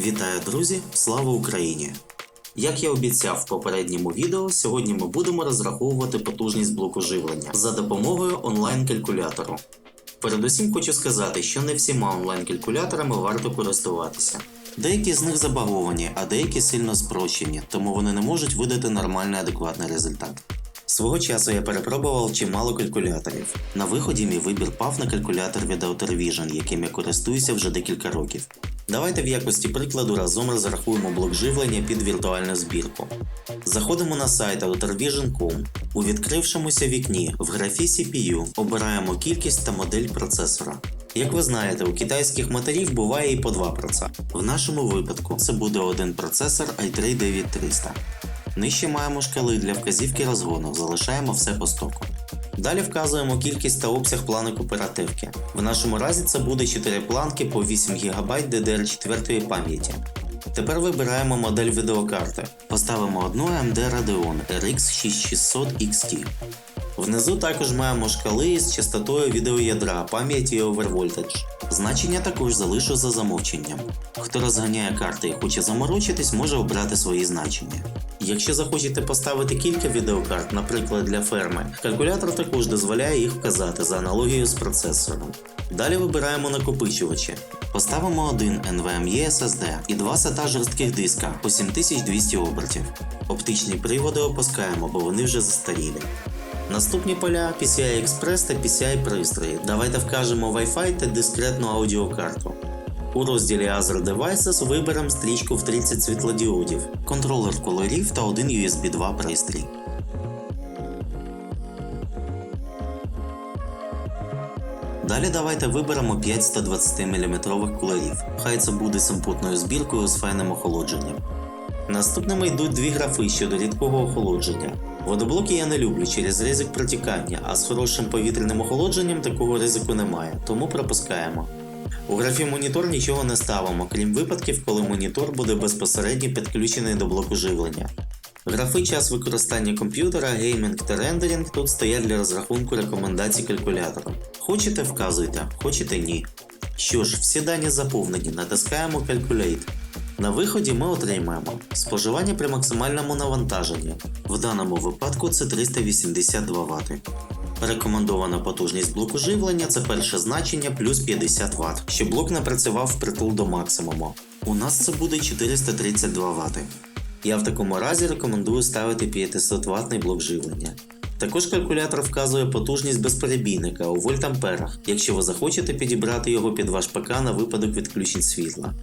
Вітаю, друзі! Слава Україні! Як я обіцяв в попередньому відео, сьогодні ми будемо розраховувати потужність блоку живлення за допомогою онлайн-калькулятору. Передусім хочу сказати, що не всіма онлайн-калькуляторами варто користуватися. Деякі з них забаговані, а деякі сильно спрощені, тому вони не можуть видати нормальний адекватний результат. Свого часу я перепробував чимало калькуляторів. На виході мій вибір пав на калькулятор від Outer Vision, яким я користуюся вже декілька років. Давайте в якості прикладу разом розрахуємо блок живлення під віртуальну збірку. Заходимо на сайт outervision.com. У відкрившомуся вікні в графі CPU обираємо кількість та модель процесора. Як ви знаєте, у китайських моторів буває і по два проца. В нашому випадку це буде один процесор i3 9300. Нижче маємо шкали для вказівки розгону, залишаємо все по стоку. Далі вказуємо кількість та обсяг планок оперативки. В нашому разі це буде 4 планки по 8 ГБ DDR4 пам'яті. Тепер вибираємо модель відеокарти. Поставимо одну AMD Radeon RX 6600 XT. Внизу також маємо шкали з частотою відеоядра, пам'яті і овервольтедж. Значення також залишу за замовченням. Хто розганяє карти і хоче заморочитись, може обрати свої значення. Якщо захочете поставити кілька відеокарт, наприклад для ферми, калькулятор також дозволяє їх вказати за аналогією з процесором. Далі вибираємо накопичувачі. Поставимо один NVMe SSD і два сета жорстких диска по 7200 обертів. Оптичні приводи опускаємо, бо вони вже застарілі. Наступні поля PCI Express та PCI пристрої. Давайте вкажемо Wi-Fi та дискретну аудіокарту. У розділі Other Devices виберемо стрічку в 30 світлодіодів, контролер кольорів та один USB 2 пристрій. Далі давайте виберемо 5 120 мм кулерів. Хай це буде симпутною збіркою з файним охолодженням. Наступними йдуть дві графи щодо рідкого охолодження. Водоблоки я не люблю через ризик протікання, а з хорошим повітряним охолодженням такого ризику немає, тому пропускаємо. У графі монітор нічого не ставимо, крім випадків, коли монітор буде безпосередньо підключений до блоку живлення. Графи час використання комп'ютера, геймінг та рендеринг тут стоять для розрахунку рекомендацій калькулятора. Хочете вказуйте, хочете ні. Що ж, всі дані заповнені, натискаємо Calculate. На виході ми отримаємо споживання при максимальному навантаженні. В даному випадку це 382 Вт. Рекомендована потужність блоку живлення це перше значення плюс 50 Вт, щоб блок не працював впритул до максимуму. У нас це буде 432 Вт. Я в такому разі рекомендую ставити 500 ватний блок живлення. Також калькулятор вказує потужність безперебійника у вольтамперах, якщо ви захочете підібрати його під ваш ПК на випадок відключень світла.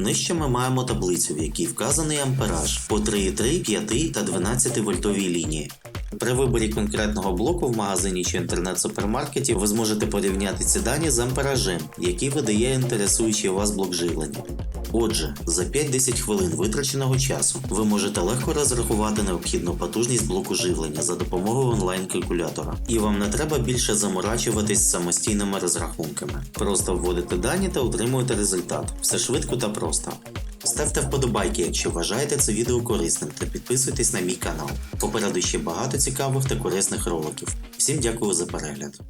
Нижче ми маємо таблицю, в якій вказаний ампераж по 3,3, 5 та 12 вольтовій лінії. При виборі конкретного блоку в магазині чи інтернет-супермаркеті ви зможете порівняти ці дані з амперажем, який видає інтересуючий вас блок живлення. Отже, за 5-10 хвилин витраченого часу ви можете легко розрахувати необхідну потужність блоку живлення за допомогою онлайн-калькулятора, і вам не треба більше заморачуватись самостійними розрахунками. Просто вводите дані та отримуєте результат. Все швидко та просто. Ставте вподобайки, якщо вважаєте це відео корисним, та підписуйтесь на мій канал. Попереду ще багато цікавих та корисних роликів. Всім дякую за перегляд.